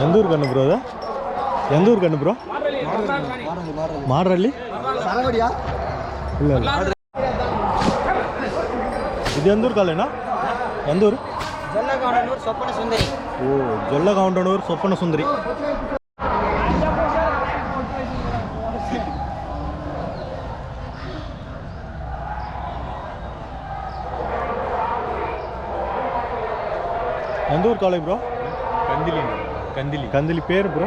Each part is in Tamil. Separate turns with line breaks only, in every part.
எந்த ஊர் கண்ணு ப்ரோ அது எந்த ஊர் கண்ணு ப்ரோ மாடரள்ளி
சரவடியா?
இல்லை இல்லை. இது எந்த ஊர் காலைண்ணா? எந்த ஊர்?
ஜல்லகவுண்டனூர் சொப்பன சுந்தரி
ஓ ஜொல்ல கவுண்டனூர் சொப்பன சுந்தரி எந்த ஊர் காலை ப்ரோ
கந்திலி கந்திலி.
கந்திலி பேர் ப்ரோ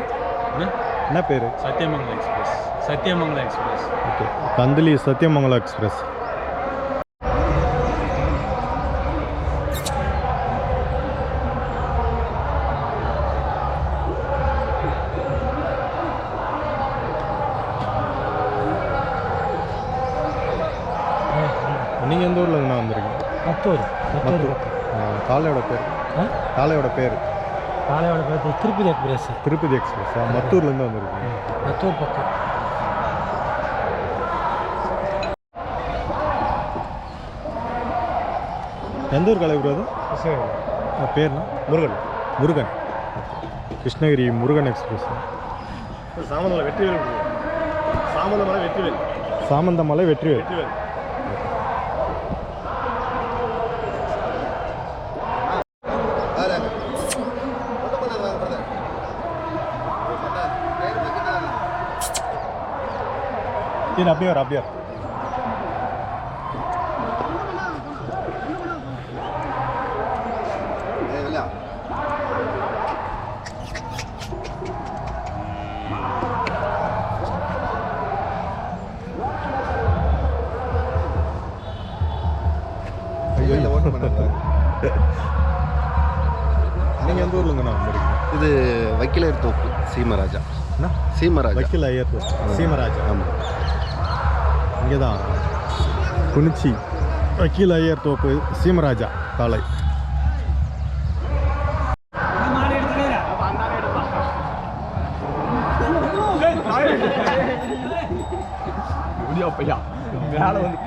என்ன? பேர்?
Sathyamangalam express Sathyamangalam express
okay Kandhili Sathyamangalam express நீங்கள் எந்த ஊரில் இருந்து வந்திருக்கீங்க
மத்தூர்.
மத்தூர் ஆ, காளையோட பேர்? காளையோட பேர்.
காலையோட பார்த்து திருப்பதி எக்ஸ்பிரஸ்.
திருப்பதி எக்ஸ்பிரஸ். மத்தூர்லேருந்து வந்திருக்கீங்க.
மத்தூர் பக்கம்.
எந்த ஊர் கலை ப்ரோ அது? பேர்னா? முருகன். முருகன். கிருஷ்ணகிரி முருகன் எக்ஸ்பிரஸ்.
சாமந்தமலை வெற்றிவேல். சாமந்தமலை வெற்றிவேல்.
சாமந்தமலை வெற்றிவேல். இது அப்படியே வர அப்படியே. நீங்கள் எந்த வந்திருக்கீங்க?
இது வக்கீலர் தோப்பு சீமராஜா.
என்ன?
சீமராஜா.
வக்கீல் ஐயர் சீமராஜா.
ஆமாம்
இங்கே தான் குனிச்சி வக்கீல் ஐயர் தோப்பு சீமராஜா காலை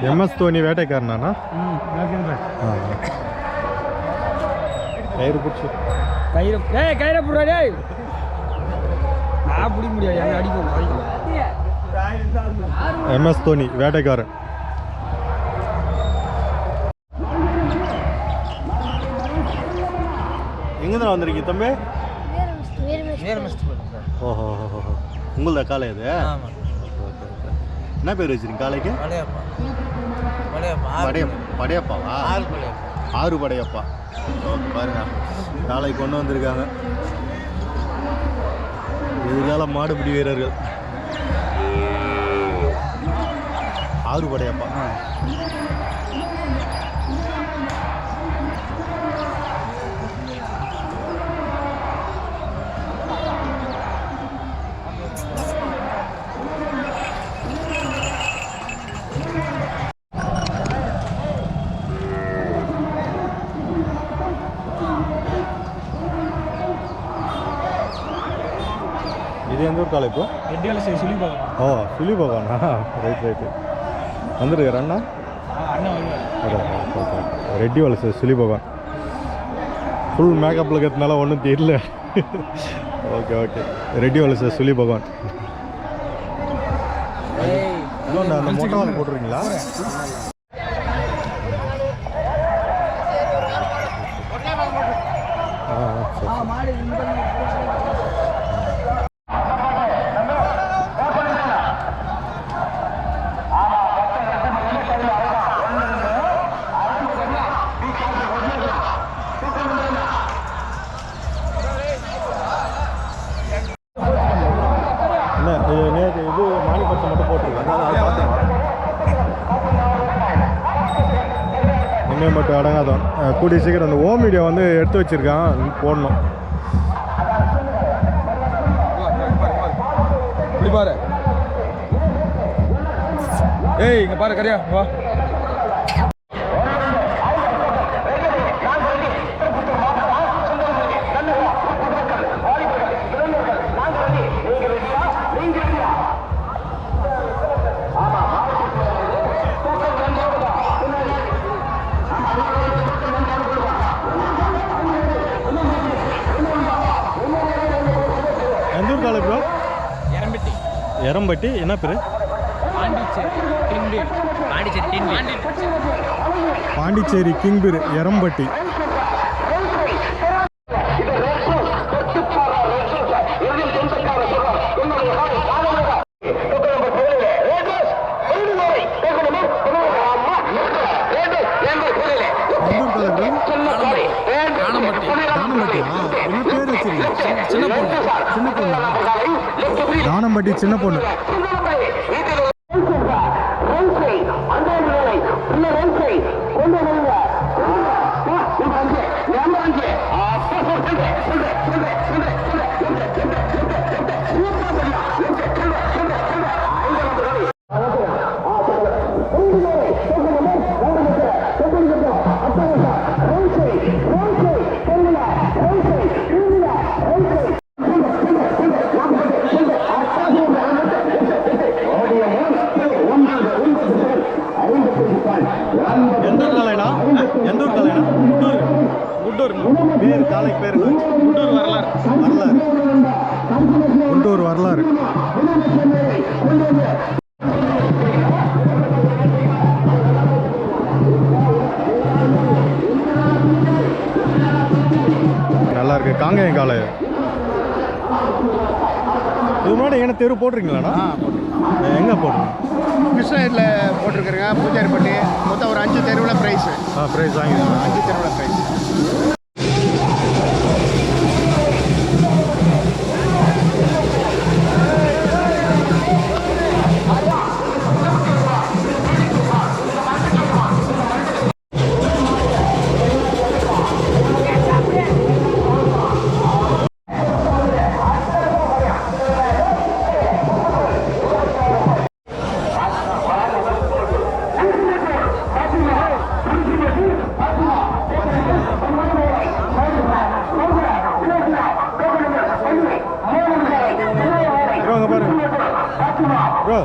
எம்எஸ் தோனி வேட்டைக்காரனா கயிறு பிடிச்சி.
கயிறு ஏய் கயிறை புடுறா நான் பிடிக்க முடியாது என்ன அடிக்கும் அடிக்கும்
எம்எஸ் தோனி வேட்டைக்காரன் எங்கே தான் வந்திருக்கீங்க தம்பி? ஓஹோ உங்களதா காலை இது என்ன பேர் வச்சிருக்கீங்க காலைக்கு
படையப்பா படையப்பா
படைய படையப்பாவா?
ஆறு படையப்பா.
பாருங்க. காலை கொண்டு வந்திருக்காங்க. எதிர்கால மாடுபிடி வீரர்கள். ஆறு படையப்பா இது எந்த ஊர் காலை இப்போ
ரெட்டியால சரி சொல்லி பார்க்கலாம்
ஓ சுழி பகவானா ரைட் ரைட்டு வந்துருக்கார் அண்ணா. ரெட்டி வலசு சுழி பகவான் ஃபுல் மேக்கப்பில் இருக்கிறதுனால ஒன்றும் தெரியல. ஓகே ஓகே ரெட்டி வலசு சுழி பகவான் இன்னொன்று அந்த மொட்டை வால் போட்டுருக்கீங்களா? ஆ ஆ, சரி. இன்னும் மட்டும் அடங்காதான் கூடிய சீக்கிரம் அந்த ஓம் வீடியோ வந்து எடுத்து வச்சிருக்கான். போடணும்.
பாரு. ஏய் இங்கே பாரு கரியா வா.
எரம்பட்டி
என்ன பேர்?
பாண்டிச்சேரி
கிங்பீர் எரம்பட்டி சின்ன பொண்ணு. சின்ன பொண்ணு. தானம்பட்டி சின்ன பொண்ணு. எந்த காலை பேர்? குட்டூர் வரலாறு. வரலாறு. குண்டூர் வரலாறு. நல்லா இருக்கு காங்கேயம் காலை. இது முன்னாடி என்ன தெரு போட்டிருக்கீங்களாண்ணா? எங்கே போட்டுருங்க
கிருஷ்ணகிரியில் போட்டிருக்கிறேங்க பூஜாரிப்பட்டி. மொத்தம் ஒரு அஞ்சு தெருவில் ப்ரைஸு
ஆ ப்ரைஸ் வாங்கிக்கலாம்
அஞ்சு தெருவில் ப்ரைஸ்
ப்ரோ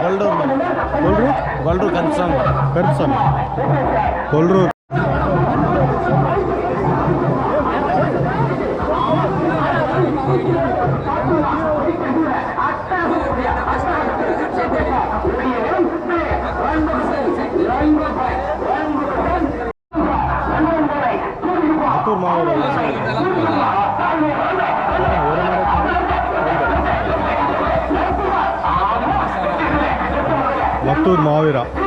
கொல்ரூர் கொல்ரூர் கருப்சாமி கருப்சாமி చిత్తూరు మావిరా